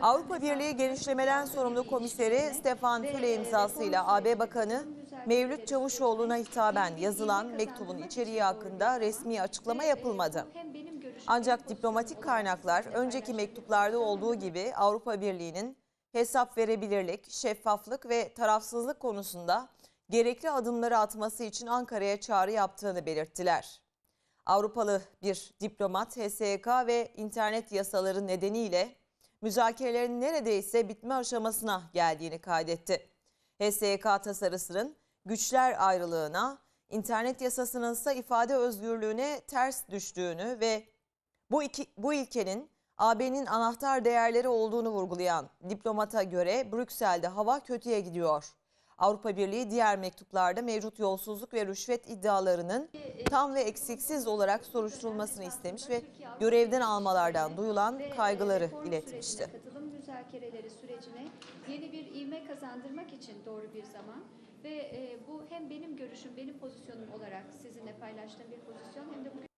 Avrupa Birliği genişlemeden sorumlu komiseri Stefan Füle imzasıyla AB Bakanı Mevlüt Çavuşoğlu'na hitaben yazılan mektubun içeriği hakkında resmi açıklama yapılmadı. Ancak diplomatik kaynaklar önceki mektuplarda olduğu gibi Avrupa Birliği'nin hesap verebilirlik, şeffaflık ve tarafsızlık konusunda gerekli adımları atması için Ankara'ya çağrı yaptığını belirttiler. Avrupalı bir diplomat HSYK ve internet yasaları nedeniyle müzakerelerin neredeyse bitme aşamasına geldiğini kaydetti. HSYK tasarısının güçler ayrılığına, internet yasasının ise ifade özgürlüğüne ters düştüğünü ve bu, iki, bu ilkenin AB'nin anahtar değerleri olduğunu vurgulayan diplomata göre Brüksel'de hava kötüye gidiyor. Avrupa Birliği diğer mektuplarda mevcut yolsuzluk ve rüşvet iddialarının tam ve eksiksiz olarak soruşturulmasını istemiş ve görevden almalardan duyulan kaygıları iletmişti. Katılım müzakereleri sürecine yeni bir ivme kazandırmak için doğru bir zaman ve e, bu hem benim görüşüm, benim pozisyonum olarak sizinle paylaştığım bir pozisyon hem de bugün